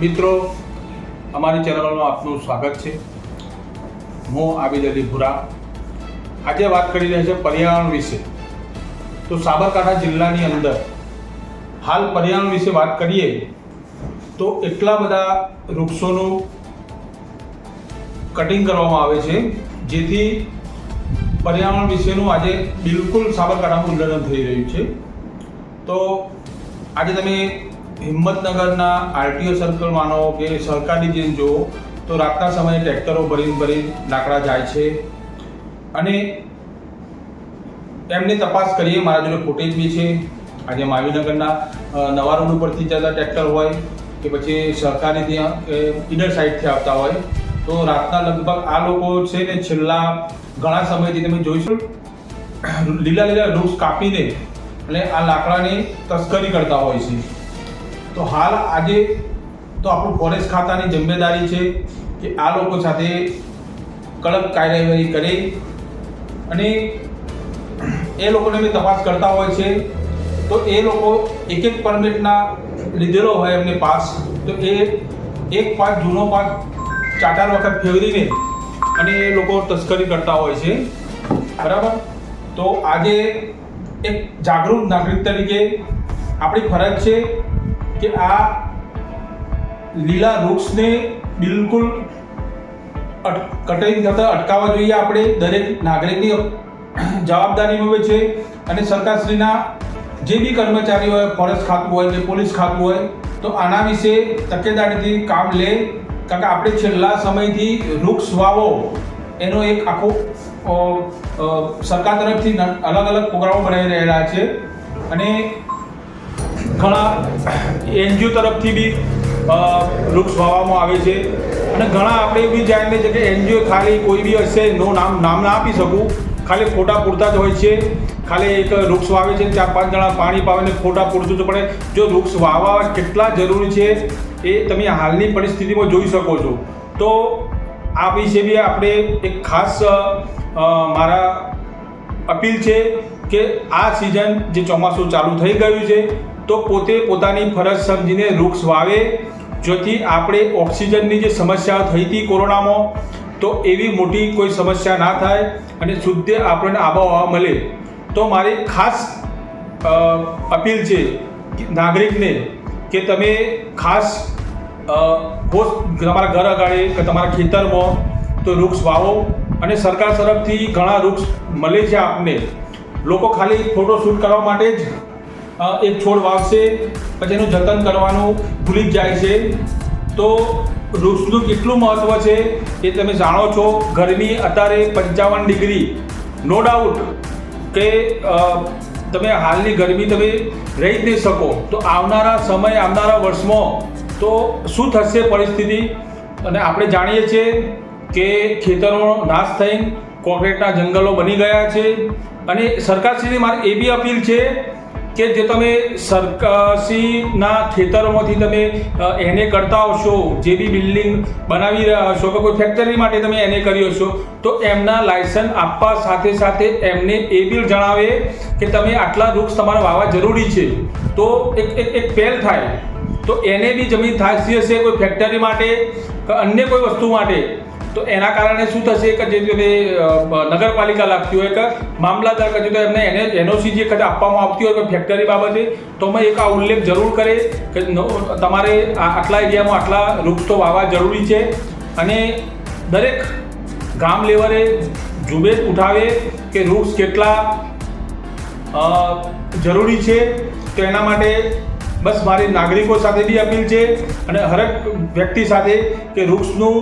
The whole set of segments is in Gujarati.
મિત્રો, અમારી ચેનલમાં આપનું સ્વાગત છે. હું આબિદ અલી ભુરા. આજે વાત કરી રહ્યા છે પર્યાવરણ વિશે. તો સાબરકાંઠા જિલ્લાની અંદર હાલ પર્યાવરણ વિશે વાત કરીએ, તો એટલા બધા વૃક્ષોનું કટિંગ કરવામાં આવે છે, જેથી પર્યાવરણ વિશેનું આજે બિલકુલ સાબરકાંઠામાં ઉલ્લંઘન થઈ રહ્યું છે. તો આજે તમે હિંમતનગરના આરટીઓ સર્કલ માનો કે સરકારી જેમ જુઓ, તો રાતના સમયે ટ્રેક્ટરો ભરીને ભરીને લાકડા જાય છે. અને એમને તપાસ કરીએ, મારા જોડે ફૂટેજ બી છે. આજે માવીનગરના નવા રોડ ઉપરથી જતા ટ્રેક્ટર હોય કે પછી સરકારી ત્યાં ઇડર સાઈડથી આવતા હોય, તો રાતના લગભગ આ લોકો છે ને છેલ્લા ઘણા સમયથી તમે જોઈશું લીલા લીલા વૃક્ષ કાપીને અને આ લાકડાની તસ્કરી કરતા હોય છે. તો હાલ આજે તો આપણું ફોરેસ્ટ ખાતાની જિમ્મેદારી છે કે આ લોકો સાથે કડક કાર્યવાહી કરે. અને એ લોકોને બી તપાસ કરતા હોય છે. તો એ લોકો એક એક પરમિટના લીધેલો હોય એમને પાસ. તો એ એક પાસ, જૂનો પાસ ચાર વખત ફેરવીને અને એ લોકો તસ્કરી કરતા હોય છે. બરાબર? તો આજે એક જાગૃત નાગરિક તરીકે આપણી ફરજ છે કે આ લીલા વૃક્ષને બિલકુલ અટ- થતા અટકાવવા જોઈએ આપણે. દરેક નાગરિકની જવાબદારી હોય છે અને સરકારશ્રીના જે બી કર્મચારી હોય, ફોરેસ્ટ ખાતું હોય કે પોલીસ ખાતું હોય, તો આના વિશે તકેદારીથી કામ લે. કારણ કે આપણે છેલ્લા સમયથી વૃક્ષ વાવો, એનો એક આખો સરકાર તરફથી અલગ અલગ પ્રોગ્રામો બનાવી રહેલા છે. અને ઘણા એનજીઓ તરફથી બી વૃક્ષ વાવવામાં આવે છે. અને ઘણા આપણે બી જાણીએ છીએ કે એનજીઓ ખાલી કોઈ બી હશે નો નામ નામ ના આપી શકું. ખાલી ફોટા પૂરતા જ હોય છે. ખાલી એક વૃક્ષ વાવે છે ચાર પાંચ જણા પાણી પાવે ફોટા પૂરતું જ પડે જો વૃક્ષ વાવવા કેટલા જરૂરી છે એ તમે હાલની પરિસ્થિતિમાં જોઈ શકો છો. તો આ વિશે બી આપણે એક ખાસ મારા અપીલ છે કે આ સિઝન જે ચોમાસું ચાલુ થઈ ગયું છે તો પોતે પોતાની ફરજ સમજીને વૃક્ષ વાવે, જેથી આપણે ઓક્સિજનની જે સમસ્યાઓ થઈ હતી કોરોનામાં, તો એવી મોટી કોઈ સમસ્યા ના થાય અને શુદ્ધ આપણને આબોહવા મળે. તો મારી ખાસ અપીલ છે નાગરિકને કે તમે ખાસ હોશ તમારા ઘર અગાડે કે તમારા ખેતરમાં તો વૃક્ષ વાવો અને સરકાર તરફથી ઘણા વૃક્ષ મળે છે આપને. લોકો ખાલી ફોટો શૂટ કરવા માટે જ એક છોડ વાવશે, પછી એનું જતન કરવાનું ભૂલી જ જાય છે. તો વૃક્ષનું કેટલું મહત્ત્વ છે એ તમે જાણો છો. ગરમી અત્યારે પંચાવન ડિગ્રી. નો ડાઉટ કે તમે હાલની ગરમી તમે રહી જ નહીં શકો. તો આવનારા સમય, આવનારા વર્ષમાં તો શું થશે પરિસ્થિતિ? અને આપણે જાણીએ છીએ કે ખેતરોનો નાશ થઈ કોન્ક્રીટના જંગલો બની ગયા છે. અને સરકારશ્રીની મારી એ બી અપીલ છે કે જે તમે સરકારશ્રીના ખેતરોમાંથી તમે એને કરતા હશો, જે બી બિલ્ડિંગ બનાવી રહ્યા હશો કે કોઈ ફેક્ટરી માટે તમે એને કરી હશો, તો એમના લાયસન્સ આપવા સાથે સાથે એમને એ બી જણાવે કે તમે આટલા વૃક્ષ તમારે વાવવા જરૂરી છે. તો એક એક એક પહેલ થાય. તો એને બી જમીન થાશી હશે કોઈ ફેક્ટરી માટે અન્ય કોઈ વસ્તુ માટે. તો એના કારણે શું થશે કે જે નગરપાલિકા લાગતી હોય કે મામલાદાર કે તો એમને એને, એનઓસી જે કદાચ આપવામાં આવતી હોય ફેક્ટરી બાબતે, તો મેં એક આ ઉલ્લેખ જરૂર કરે કે તમારે આટલા એરિયામાં આટલા વૃક્ષ વાવવા જરૂરી છે. અને દરેક ગામ લેવલે ઝુંબેશ ઉઠાવે કે વૃક્ષ કેટલા જરૂરી છે, તો એના માટે બસ મારી નાગરિકો સાથે બી અપીલ છે અને હરેક વ્યક્તિ સાથે કે વૃક્ષનું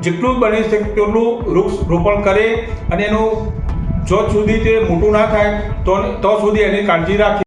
જેટલું બની શકે તેટલું વૃક્ષ રોપણ કરે અને એનું જો સુધી તે મોટું ના થાય, તો તો સુધી એની કાળજી રાખે.